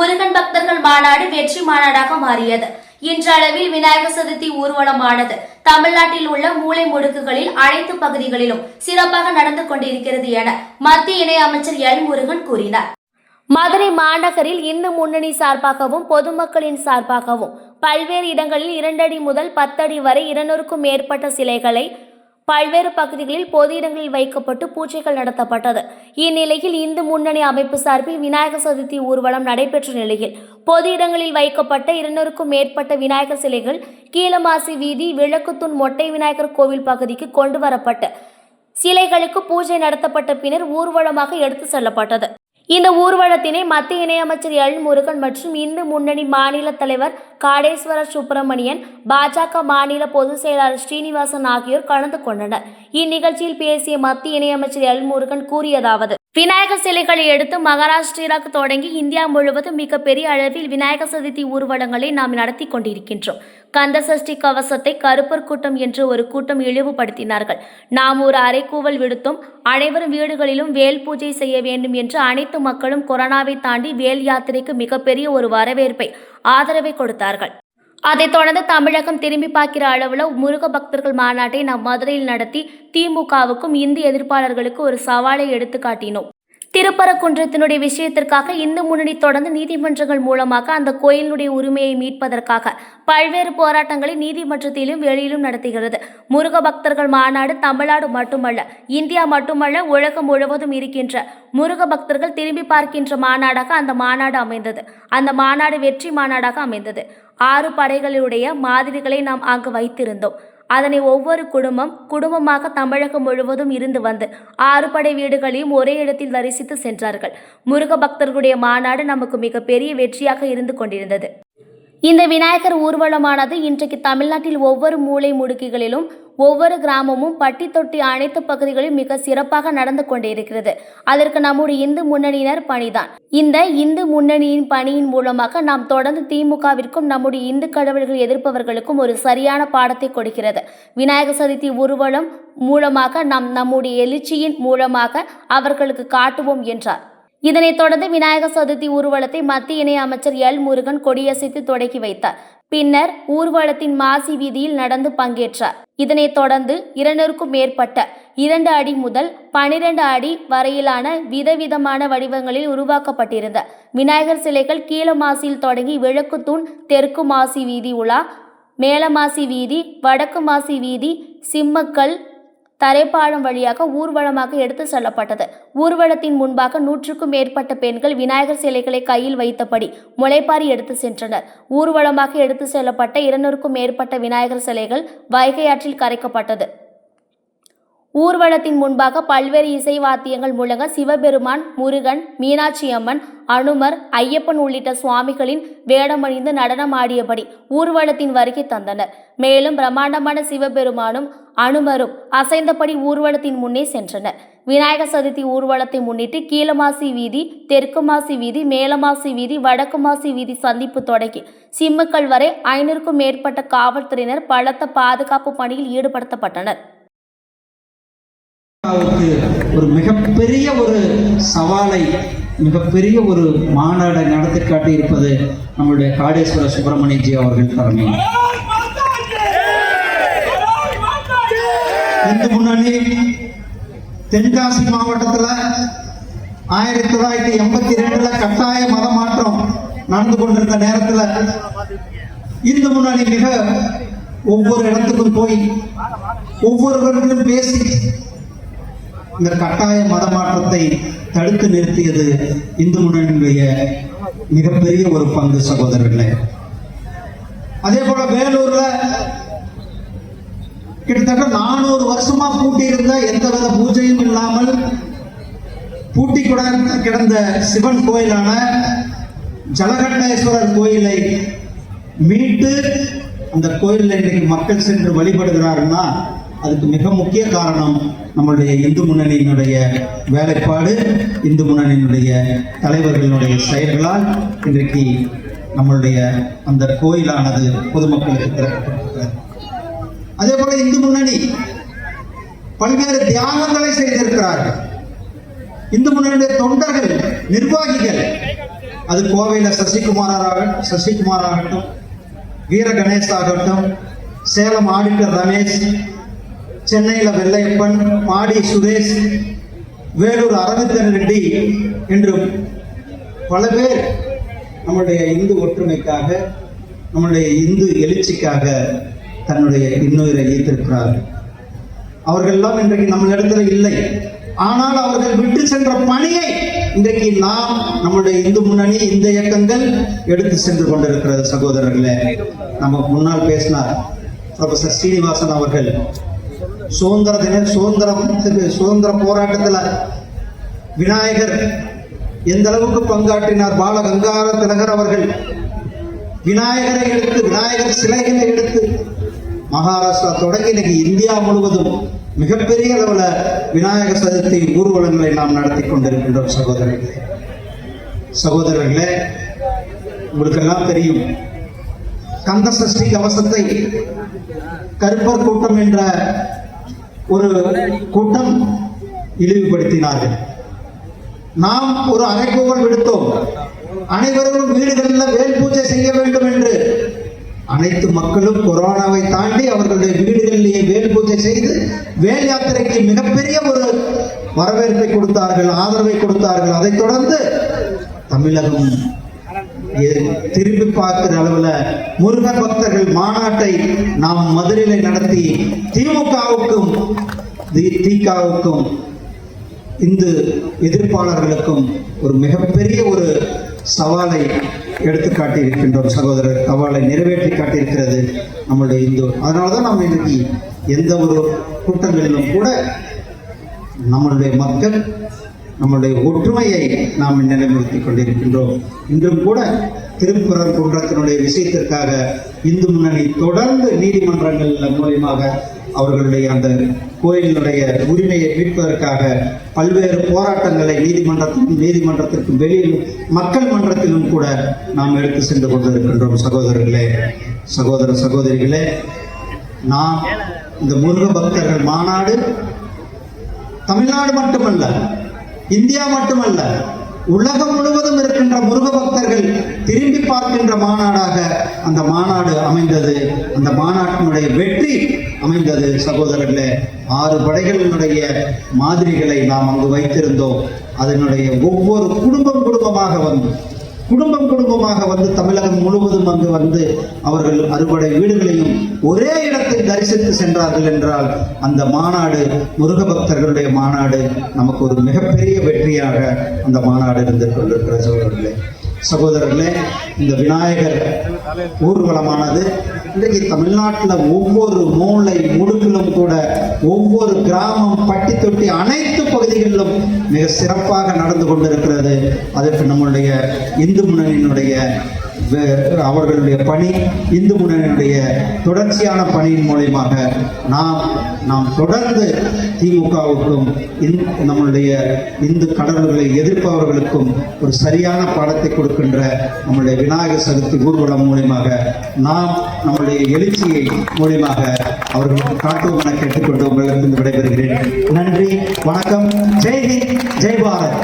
முருகன் பக்தர்கள் மாநாடு வெற்றி மாநாடாக மாறியது. இன்றளவில் விநாயகர் சதுர்த்தி ஊர்வலமானது. தமிழ்நாட்டில் உள்ள மூலை முடுக்குகளில் அனைத்து பகுதிகளிலும் சிறப்பாக நடந்து கொண்டிருக்கிறது என மத்திய இணை அமைச்சர் எல் முருகன் கூறினார். மதுரை மாநகரில் இந்து முன்னணி சார்பாகவும் பொதுமக்களின் சார்பாகவும் பல்வேறு இடங்களில் இரண்டடி முதல் பத்தடி வரை இருநூறுக்கும் மேற்பட்ட சிலைகளை பல்வேறு பகுதிகளில் பொது இடங்களில் வைக்கப்பட்டு பூஜைகள் நடத்தப்பட்டது. இந்நிலையில் இந்து முன்னணி அமைப்பு சார்பில் விநாயகர் சதுர்த்தி ஊர்வலம் நடைபெற்ற நிலையில் பொது இடங்களில் வைக்கப்பட்ட இருநூறுக்கும் மேற்பட்ட விநாயகர் சிலைகள் கீழமாசி வீதி விளக்குத்தூண் மொட்டை விநாயகர் கோவில் பகுதிக்கு கொண்டு வரப்பட்டு சிலைகளுக்கு பூஜை நடத்தப்பட்ட பின்னர் ஊர்வலமாக எடுத்து செல்லப்பட்டது. இந்த ஊர்வலத்தினை மத்திய இணையமைச்சர் எல் முருகன் மற்றும் இந்து முன்னணி மாநில தலைவர் காடேஸ்வரர் சுப்பிரமணியன் பாஜக மாநில பொதுச் செயலாளர் ஸ்ரீனிவாசன் ஆகியோர் கலந்து கொண்டனர். இந்நிகழ்ச்சியில் பேசிய மத்திய இணையமைச்சர் எல் முருகன் கூறியதாவது விநாயகர் சிலைகளை எடுத்து மகாராஷ்டிராக்கு தொடங்கி இந்தியா முழுவதும் மிகப்பெரிய அளவில் விநாயகர் சதுர்த்தி ஊர்வலங்களை நாம் நடத்தி கொண்டிருக்கின்றோம். கந்தசஷ்டி கவசத்தை கருப்பர் கூட்டம் என்று ஒரு கூட்டம் இழிவுபடுத்தினார்கள். நாம் ஒரு அறைக்கூவல் விடுத்தும் அனைவரும் வீடுகளிலும் வேல் பூஜை செய்ய வேண்டும் என்று அனைத்து மக்களும் கொரோனாவை தாண்டி வேல் யாத்திரைக்கு மிகப்பெரிய ஒரு வரவேற்பை ஆதரவை கொடுத்தார்கள். அதைத் தொடர்ந்து தமிழகம் திரும்பி பார்க்கிற அளவில் முருக பக்தர்கள் மாநாட்டை நாம் மதுரையில் நடத்தி திமுகவுக்கும் இந்தி எதிர்ப்பாளர்களுக்கு ஒரு சவாலை எடுத்து காட்டினோம். திருப்பரங்குன்றத்தினுடைய விஷயத்திற்காக இந்து முன்னணி தொடர்ந்து நீதிமன்றங்கள் மூலமாக அந்த கோயிலினுடைய உரிமையை மீட்பதற்காக பல்வேறு போராட்டங்களை நீதிமன்றத்திலும் வெளியிலும் நடத்துகிறது. முருக பக்தர்கள் மாநாடு தமிழ்நாடு மட்டுமல்ல இந்தியா மட்டுமல்ல உலகம் முழுவதும் இருக்கின்ற முருக பக்தர்கள் திரும்பி பார்க்கின்ற மாநாடாக அந்த மாநாடு அமைந்தது. அந்த மாநாடு வெற்றி மாநாடாக அமைந்தது. ஆறு படைகளுடைய மாதிரிகளை நாம் அங்கு வைத்திருந்தோம். அதனை ஒவ்வொரு குடும்பம் குடும்பமாக தமிழகம் முழுவதும் இருந்து வந்து ஆறு படை வீடுகளையும் ஒரே இடத்தில் தரிசித்து சென்றார்கள். முருக பக்தர்களுடைய மாநாடு நமக்கு மிகப்பெரிய வெற்றியாக இருந்து கொண்டிருந்தது. இந்த விநாயகர் ஊர்வலமானது இன்றைக்கு தமிழ்நாட்டில் ஒவ்வொரு மூலை முடுக்கிகளிலும் ஒவ்வொரு கிராமமும் பட்டி தொட்டி அனைத்து பகுதிகளிலும் மிக சிறப்பாக நடந்து கொண்டிருக்கிறது. அதற்கு நம்முடைய இந்து முன்னணியினர் பணிதான். இந்த இந்து முன்னணியின் பணியின் மூலமாக நாம் தொடர்ந்து திமுகவிற்கும் நம்முடைய இந்து கடவுள்கள் எதிர்ப்பவர்களுக்கும் ஒரு சரியான பாடத்தை கொடுக்கிறது. விநாயகர் சதுர்த்தி ஊர்வலம் மூலமாக நாம் நம்முடைய எழுச்சியின் மூலமாக அவர்களுக்கு காட்டுவோம் என்றார். இதனைத் தொடர்ந்து விநாயகர் சதுர்த்தி ஊர்வலத்தை மத்திய இணை அமைச்சர் எல் முருகன் கொடியசைத்து தொடக்கி வைத்தார். பின்னர் ஊர்வலத்தின் மாசி வீதியில் நடந்து பங்கேற்றார். இதனைத் தொடர்ந்து இருநூறுக்கும் மேற்பட்ட இரண்டு அடி முதல் பனிரெண்டு அடி வரையிலான விதவிதமான வடிவங்களில் உருவாக்கப்பட்டிருந்த விநாயகர் சிலைகள் கீழ மாசியில் தொடங்கி விளக்குத்தூண் தெற்கு மாசி வீதி உலா மேலமாசி வீதி வடக்கு மாசி வீதி சிம்மக்கல் தரைப்பாலம் வழியாக ஊர்வலமாக எடுத்து செல்லப்பட்டது. ஊர்வலத்தின் முன்பாக நூற்றுக்கும் மேற்பட்ட பெண்கள் விநாயகர் சிலைகளை கையில் வைத்தபடி முளைப்பாரி எடுத்து சென்றனர். ஊர்வலமாக எடுத்து செல்லப்பட்ட இருநூறுக்கும் மேற்பட்ட விநாயகர் சிலைகள் வைகை ஆற்றில் கரைக்கப்பட்டது. ஊர்வலத்தின் முன்பாக பல்வேறு இசை வாத்தியங்கள் முழங்க சிவபெருமான் முருகன் மீனாட்சி அம்மன் அனுமர் ஐயப்பன் உள்ளிட்ட சுவாமிகளின் வேடமணிந்து நடனமாடியபடி ஊர்வலத்தின் வருகை தந்தனர். மேலும் பிரம்மாண்டமான சிவபெருமானும் அனுமரும் அசைந்தபடி ஊர்வலத்தின் முன்னே சென்றனர். விநாயகர் சதுர்த்தி ஊர்வலத்தை முன்னிட்டு கீழமாசி வீதி தெற்கு மாசி வீதி மேலமாசி வீதி வடக்கு மாசி வீதி சந்திப்பு தொடங்கி சிம்முக்கள் வரை ஐநூறுக்கும் மேற்பட்ட காவல்துறையினர் பலத்த பாதுகாப்பு பணியில் ஈடுபடுத்தப்பட்டனர். ஒரு மிகப்பெரிய ஒரு சவாலை மிகப்பெரிய ஒரு மாநாடை நடத்தி காட்டியிருப்பது நம்முடைய காடேஸ்வர சுப்பிரமணியஜி அவர்கள் தலைமை. இந்து முன்னணி தென்காசி மாவட்டத்துல ஆயிரத்தி தொள்ளாயிரத்தி எண்பத்தி ரெண்டுல கட்டாய மத மாற்றம் நடந்து கொண்டிருந்த நேரத்துல இந்து முன்னணி மிக ஒவ்வொரு இடத்துக்கும் போய் ஒவ்வொருவர்களும் பேசி இந்த கட்டாய மத மாற்றத்தை தடுத்து நிறுத்தியது இந்து முன்னணியுடைய மிகப்பெரிய ஒரு பங்கு சகோதரர்களே. அதே போல வேலூர்ல கிட்டத்தட்ட நானூறு வருஷமா பூட்டி இருந்த எந்தவித பூஜையும் இல்லாமல் பூட்டி கூட கிடந்த சிவன் கோயிலான ஜலகண்டேஸ்வரர் கோயிலை மீட்டு அந்த கோயிலில் இன்னைக்கு மக்கள் சென்று வழிபடுகிறாருன்னா அதுக்கு மிக முக்கிய காரணம் நம்மளுடைய இந்து முன்னணியினுடைய வேலைப்பாடு இந்து முன்னணியினுடைய தலைவர்களுடைய செயல்களால் இன்றைக்கு நம்மளுடைய அந்த கோயிலானது பொதுமக்களுக்கு திறக்கப்பட்டிருக்கிறது. அதே போல இந்து முன்னணி பல்வேறு தியாகங்களை செய்திருக்கிறார்கள். இந்து முன்னணியுடைய தொண்டர்கள் நிர்வாகிகள் அது கோவையில் சசிகுமாராக சசிகுமார் ஆகட்டும் வீர கணேஷ் ஆகட்டும் சேலம் ஆடிட்டர் ரமேஷ் சென்னையில் வெள்ளையப்பன் மாடி சுரேஷ் வேலூர் அரவிந்தன் ரெட்டி என்றும் பல பேர் நம்முடைய இந்து ஒற்றுமைக்காக நம்முடைய இந்து எழுச்சிக்காக தன்னுடைய இன்னுயிரை ஈர்த்திருக்கிறார்கள். அவர்கள் எல்லாம் இன்றைக்கு நம்மளிடத்துல இல்லை. ஆனால் அவர்கள் விட்டு சென்ற பணியை இன்றைக்கு நாம் நம்முடைய இந்து முன்னணி இந்த இயக்கங்கள் எடுத்து சென்று கொண்டிருக்கிறது சகோதரர்களே. நம்ம முன்னால் பேசினார் ப்ரொஃபசர் ஸ்ரீனிவாசன் அவர்கள். சுதந்திர தின சுதந்திரத்துக்கு சுதந்திர போராட்டத்தில் விநாயகர் எந்த அளவுக்கு பங்காற்றினார்? பால கங்கார திலகர் அவர்கள் விநாயகரை எடுத்து விநாயகர் சிலைகளை எடுத்து மகாராஷ்டிரா தொடங்கி இன்னைக்கு இந்தியா முழுவதும் மிகப்பெரிய அளவில் விநாயகர் சதுர்த்தி ஊர்வலங்களை நாம் நடத்தி கொண்டிருக்கின்றோம் சகோதரர்களே. சகோதரர்களே உங்களுக்கெல்லாம் தெரியும் கந்த சஷ்டி கவசத்தை கருப்பர் கூட்டம் என்ற ஒரு கூட்டம் இழிவுபடுத்தினார்கள். நாம் ஒரு அறைகூவல் விடுத்தோம். அனைவரும் வீடுகளில் வேல் பூஜை செய்ய வேண்டும் என்று. அனைத்து மக்களும் கொரோனாவை தாண்டி அவர்களுடைய வீடுகளிலேயே வேல் பூஜை செய்து வேல் யாத்திரைக்கு மிகப்பெரிய ஒரு வரவேற்பை கொடுத்தார்கள் ஆதரவை கொடுத்தார்கள். அதைத் தொடர்ந்து தமிழகம் திரும்பி பார்க்கிற அளவுல முருகன் பக்தர்கள் மாநாட்டை நாம் மதுரையில நடத்தி திமுகவுக்கும் திகாவுக்கும் இந்து எதிர்ப்பாளர்களுக்கும் ஒரு மிகப்பெரிய ஒரு சவாலை எடுத்து காட்டியிருக்கின்றோம். சகோதரர் சவாலை நிறைவேற்றி காட்டியிருக்கிறது நம்மளுடைய இந்து. அதனால தான் நம்ம இன்னைக்கு எந்த ஒரு கூட்டங்களிலும் கூட நம்மளுடைய மக்கள் நம்மளுடைய ஒற்றுமையை நாம் நிலைநிறுத்திக் கொண்டிருக்கின்றோம். இன்றும் கூட திருப்புறம் குன்றத்தினுடைய விஷயத்திற்காக இந்து முன்னணி தொடர்ந்து நீதிமன்றங்கள் மூலியமாக அவர்களுடைய அந்த கோயிலினுடைய உரிமையை மீட்பதற்காக பல்வேறு போராட்டங்களை நீதிமன்றத்திற்கும் நீதிமன்றத்திற்கும் வெளியிலும் மக்கள் மன்றத்திலும் கூட நாம் எடுத்து சென்று கொண்டிருக்கின்றோம். சகோதரர்களே சகோதர சகோதரிகளே நாம் இந்த முருக பக்தர்கள் மாநாடு தமிழ்நாடு மட்டுமல்ல இந்தியா மட்டுமல்ல உலகம் முழுவதும் இருக்கின்ற முருக பக்தர்கள் திரும்பி பார்க்கின்ற மாநாடாக அந்த மாநாடு அமைந்தது. அந்த மாநாட்டினுடைய வெற்றி அமைந்தது. சகோதரர்களே ஆறு படைகளினுடைய மாதிரிகளை நாம் அங்கு வைத்திருந்தோம். அதனுடைய ஒவ்வொரு குடும்பம் குடும்பமாக வந்து குடும்பம் குடும்பமாக வந்து தமிழகம் முழுவதும் அங்கு வந்து அவர்கள் அறுபடை வீடுகளையும் ஒரே இடத்தில் தரிசித்து சென்றார்கள் என்றால் அந்த மாநாடு முருக பக்தர்களுடைய மாநாடு நமக்கு ஒரு மிகப்பெரிய வெற்றியாக அந்த மாநாடு இருந்து கொண்டிருக்கிற சகோதரர்களே சகோதரர்களே இந்த விநாயகர் ஊர்வலமானது இன்றைக்கு தமிழ்நாட்டில் ஒவ்வொரு மூளை முடுக்கிலும் கூட ஒவ்வொரு கிராமம் பட்டி தொட்டி அனைத்து பகுதிகளிலும் மிக சிறப்பாக நடந்து கொண்டிருக்கிறது. அதற்கு நம்மளுடைய இந்து முன்னணியினுடைய அவர்களுடைய பணி இந்து முன்னணியுடைய தொடர்ச்சியான பணியின் மூலயமாக நாம் நாம் தொடர்ந்து திமுகவுக்கும் இந் நம்மளுடைய இந்து கடவுள்களை எதிர்ப்பவர்களுக்கும் ஒரு சரியான பாடத்தை கொடுக்கின்ற நம்முடைய விநாயகர் சதுர்த்தி ஊர்வலம் மூலியமாக நாம் நம்முடைய எழுச்சியை மூலியமாக அவர்களுக்கு காட்டுவோம் என கேட்டுக்கொண்டு உங்களிடத்தில் விடைபெறுகிறேன். நன்றி வணக்கம் ஜெய் ஹிந்த் ஜெய் பாரத்.